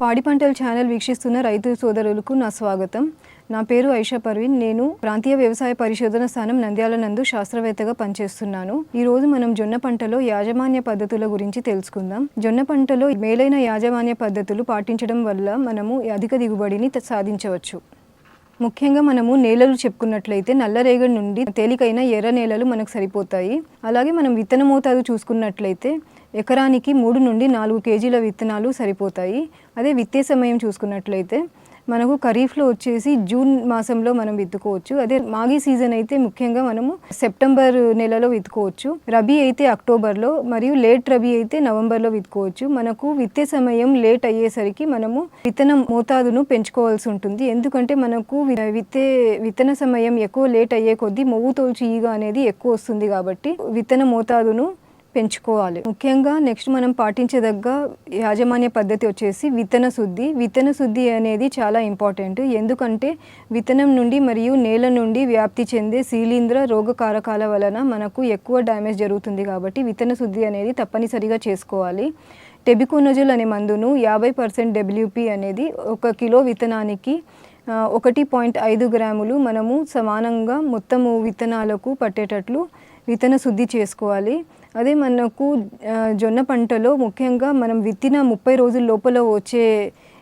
పాడి పంటల ఛానల్ వీక్షిస్తున్న రైతు సోదరులకు నా స్వాగతం. నా పేరు ఐషా పర్వీన్. నేను ప్రాంతీయ వ్యవసాయ పరిశోధన స్థానం నంద్యాల నందు శాస్త్రవేత్తగా పనిచేస్తున్నాను. ఈ రోజు మనం జొన్న పంటలో యాజమాన్య పద్ధతుల గురించి తెలుసుకుందాం. జొన్న పంటలో మేలైన యాజమాన్య పద్ధతులు పాటించడం వల్ల మనము అధిక దిగుబడిని త- సాధించవచ్చు. ముఖ్యంగా మనము నేలలు చెప్పుకున్నట్లయితే నల్లరేగడి నుండి తేలికైన ఎర్ర నేలలు మనకు సరిపోతాయి. అలాగే మనం విత్తన మోతాదు చూసుకున్నట్లయితే ఎకరానికి మూడు నుండి నాలుగు కేజీల విత్తనాలు సరిపోతాయి. అదే విత్తే సమయం చూసుకున్నట్లయితే మనకు ఖరీఫ్లో వచ్చేసి జూన్ మాసంలో మనం విత్తుకోవచ్చు. అదే మాగి సీజన్ అయితే ముఖ్యంగా మనము సెప్టెంబర్ నెలలో విత్తుకోవచ్చు. రబీ అయితే అక్టోబర్లో మరియు లేట్ రబీ అయితే నవంబర్లో విత్తుకోవచ్చు. మనకు విత్తే సమయం లేట్ అయ్యేసరికి మనము విత్తనం మోతాదును పెంచుకోవాల్సి ఉంటుంది. ఎందుకంటే మనకు విత్తే విత్తన సమయం ఎక్కువ లేట్ అయ్యే కొద్దీ మొవ్వు తోల్చి ఈగ అనేది ఎక్కువ వస్తుంది కాబట్టి విత్తన మోతాదును పెంచుకోవాలి. ముఖ్యంగా నెక్స్ట్ మనం పాటించదగ్గ యాజమాన్య పద్ధతి వచ్చేసి విత్తన శుద్ధి. విత్తన శుద్ధి అనేది చాలా ఇంపార్టెంట్ ఎందుకంటే విత్తనం నుండి మరియు నేల నుండి వ్యాప్తి చెందే శీలీంద్ర రోగకారకాల వలన మనకు ఎక్కువ డ్యామేజ్ జరుగుతుంది కాబట్టి విత్తన శుద్ధి అనేది తప్పనిసరిగా చేసుకోవాలి. టెబికోనజల్ అనే మందును యాభై పర్సెంట్ డబ్ల్యూపీ అనేది ఒక కిలో విత్తనానికి ఒకటి పాయింట్ ఐదు గ్రాములు మనము సమానంగా మొత్తము విత్తనాలకు పట్టేటట్లు విత్తన శుద్ధి చేసుకోవాలి. అదే మనకు జొన్న పంటలో ముఖ్యంగా మనం విత్తిన ముప్పై రోజుల లోపల వచ్చే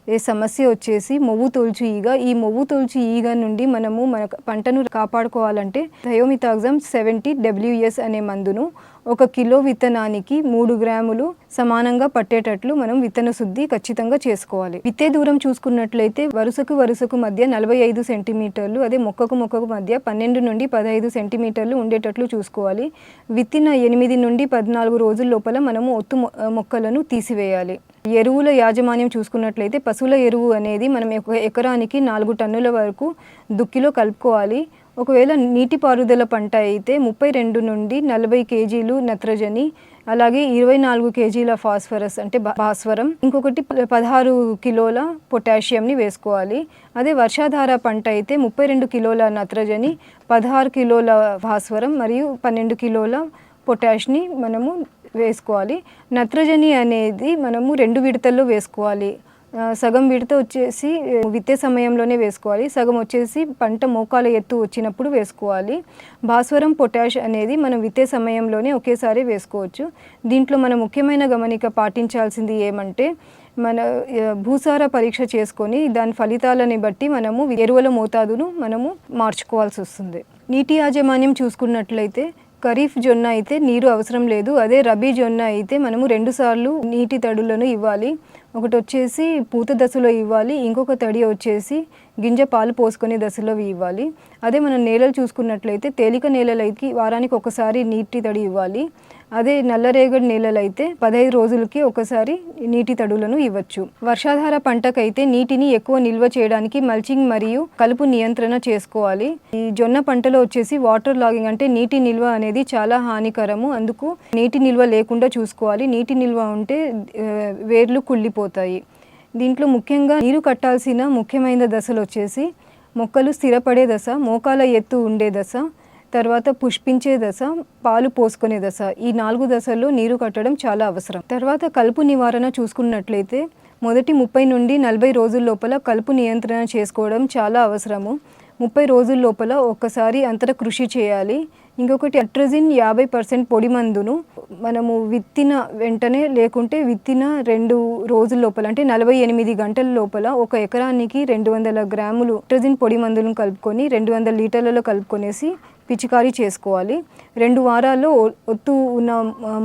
ఏ సమస్య వచ్చేసి మొవ్వు తొలుచు ఈగ. ఈ మొవ్వు తొలుచు ఈగ నుండి మనము మన పంటను కాపాడుకోవాలంటే థయోమితాగ్జమ్ సెవెంటీ డబ్ల్యూఎస్ అనే మందును ఒక కిలో విత్తనానికి మూడు గ్రాములు సమానంగా పట్టేటట్లు మనం విత్తన శుద్ధి ఖచ్చితంగా చేసుకోవాలి. విత్తే దూరం చూసుకున్నట్లయితే వరుసకు వరుసకు మధ్య నలభై ఐదు సెంటీమీటర్లు అదే మొక్కకు మొక్కకు మధ్య పన్నెండు నుండి పదహైదు సెంటీమీటర్లు ఉండేటట్లు చూసుకోవాలి. విత్తిన ఎనిమిది నుండి పద్నాలుగు రోజుల లోపల మనము ఒత్తు మొ- మొక్కలను తీసివేయాలి. ఎరువుల యాజమాన్యం చూసుకున్నట్లయితే పశువుల ఎరువు అనేది మనం ఒక ఎకరానికి నాలుగు టన్నుల వరకు దుక్కిలో కలుపుకోవాలి. ఒకవేళ నీటిపారుదల పంట అయితే ముప్పై రెండు నుండి నలభై కేజీలు నత్రజని అలాగే ఇరవై నాలుగు కేజీల ఫాస్ఫరస్ అంటే భాస్వరం ఇంకొకటి పదహారు కిలోల పొటాషియంని వేసుకోవాలి. అదే వర్షాధార పంట అయితే ముప్పై రెండు కిలోల నత్రజని పదహారు కిలోల భాస్వరం మరియు పన్నెండు కిలోల పొటాష్ని మనము వేసుకోవాలి. నత్రజని అనేది మనము రెండు విడతల్లో వేసుకోవాలి. సగం విడత వచ్చేసి విత్తే సమయంలోనే వేసుకోవాలి. సగం వచ్చేసి పంట మోకాల ఎత్తు వచ్చినప్పుడు వేసుకోవాలి. భాస్వరం పొటాష్ అనేది మనం విత్తే సమయంలోనే ఒకేసారి వేసుకోవచ్చు. దీంట్లో మన ముఖ్యమైన గమనిక పాటించాల్సింది ఏమంటే మన భూసార పరీక్ష చేసుకొని దాని ఫలితాలని బట్టి మనము ఎరువుల మోతాదును మనము మార్చుకోవాల్సి వస్తుంది. నీటి యాజమాన్యం చూసుకున్నట్లయితే ఖరీఫ్ జొన్న అయితే నీరు అవసరం లేదు. అదే రబీ జొన్న అయితే మనము రెండు సార్లు నీటి తడులను ఇవ్వాలి. ఒకటి వచ్చేసి పూత దశలో ఇవ్వాలి ఇంకొక తడి వచ్చేసి గింజ పాలు పోసుకునే దశలో ఇవ్వాలి. అదే మనం నేలలు చూసుకున్నట్లయితే తేలిక నేలలైతే వారానికి ఒకసారి నీటి తడి ఇవ్వాలి. అదే నల్లరేగడి నేలలైతే పదహైదు రోజులకి ఒకసారి నీటి తడులను ఇవ్వచ్చు. వర్షాధార పంటకైతే నీటిని ఎక్కువ నిల్వ చేయడానికి మల్చింగ్ మరియు కలుపు నియంత్రణ చేసుకోవాలి. ఈ జొన్న పంటలో వచ్చేసి వాటర్ లాగింగ్ అంటే నీటి నిల్వ అనేది చాలా హానికరము. అందుకు నీటి నిల్వ లేకుండా చూసుకోవాలి. నీటి నిల్వ ఉంటే వేర్లు కుళ్ళిపోతాయి. దీంట్లో ముఖ్యంగా నీరు కట్టాల్సిన ముఖ్యమైన దశలు వచ్చేసి మొక్కలు స్థిరపడే దశ మోకాల ఎత్తు ఉండే దశ తర్వాత పుష్పించే దశ పాలు పోసుకునే దశ. ఈ నాలుగు దశల్లో నీరు కట్టడం చాలా అవసరం. తర్వాత కలుపు నివారణ చూసుకున్నట్లయితే మొదటి ముప్పై నుండి నలభై రోజుల లోపల కలుపు నియంత్రణ చేసుకోవడం చాలా అవసరము. ముప్పై రోజుల లోపల ఒక్కసారి అంతర కృషి చేయాలి. ఇంకొకటి అట్రజిన్ యాభై పర్సెంట్ పొడి మందును మనము విత్తిన వెంటనే లేకుంటే విత్తిన రెండు రోజుల లోపల అంటే నలభై ఎనిమిది గంటల లోపల ఒక ఎకరానికి రెండు వందల గ్రాములు అట్రజిన్ పొడి మందులను కలుపుకొని రెండు వందల లీటర్లలో కలుపుకొనేసి పిచికారీ చేసుకోవాలి. రెండు వారాల్లో ఒత్తు ఉన్న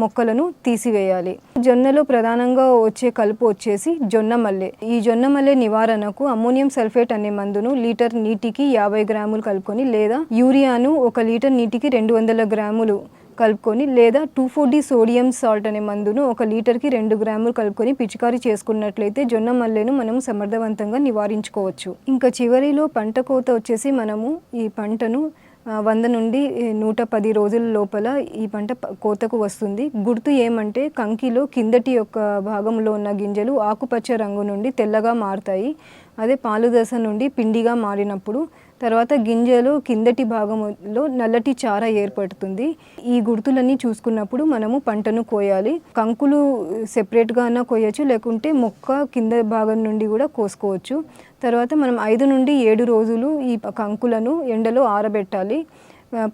మొక్కలను తీసివేయాలి. జొన్నలో ప్రధానంగా వచ్చే కలుపు వచ్చేసి జొన్న మల్లె. ఈ జొన్న మల్లె నివారణకు అమ్మోనియం సల్ఫేట్ అనే మందును లీటర్ నీటికి యాభై గ్రాములు కలుపుకొని లేదా యూరియాను ఒక లీటర్ నీటికి రెండు వందల గ్రాములు కలుపుకొని లేదా టూ ఫోర్ సోడియం సాల్ట్ అనే మందును ఒక లీటర్కి రెండు గ్రాములు కలుపుకొని పిచికారీ చేసుకున్నట్లయితే జొన్న మల్లెను మనం సమర్థవంతంగా నివారించుకోవచ్చు. ఇంకా చివరిలో పంట కోత వచ్చేసి మనము ఈ పంటను వంద నుండి నూట పది రోజుల లోపల ఈ పంట కోతకు వస్తుంది. గుర్తు ఏమంటే కంకిలో కిందటి యొక్క భాగంలో ఉన్న గింజలు ఆకుపచ్చ రంగు నుండి తెల్లగా మారుతాయి. అదే పాలు దశ నుండి పిండిగా మారినప్పుడు తర్వాత గింజలు కిందటి భాగంలో నల్లటి చార ఏర్పడుతుంది. ఈ గుర్తులన్నీ చూసుకున్నప్పుడు మనము పంటను కోయాలి. కంకులు సెపరేట్గా అన్నా కోయచ్చు లేకుంటే మొక్క కింద భాగం నుండి కూడా కోసుకోవచ్చు. తర్వాత మనం ఐదు నుండి ఏడు రోజులు ఈ కంకులను ఎండలో ఆరబెట్టాలి.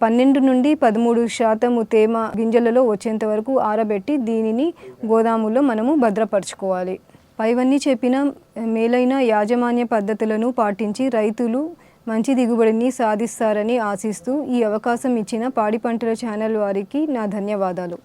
పన్నెండు నుండి పదమూడు శాతము తేమ గింజలలో వచ్చేంత వరకు ఆరబెట్టి దీనిని గోదాములో మనము భద్రపరచుకోవాలి. పైవన్నీ చెప్పిన మేలైన యాజమాన్య పద్ధతులను పాటించి రైతులు మంచి దిగుబడిని సాధిస్తారని ఆశిస్తూ ఈ అవకాశం ఇచ్చిన పాడి పంటల ఛానల్ వారికి నా ధన్యవాదాలు.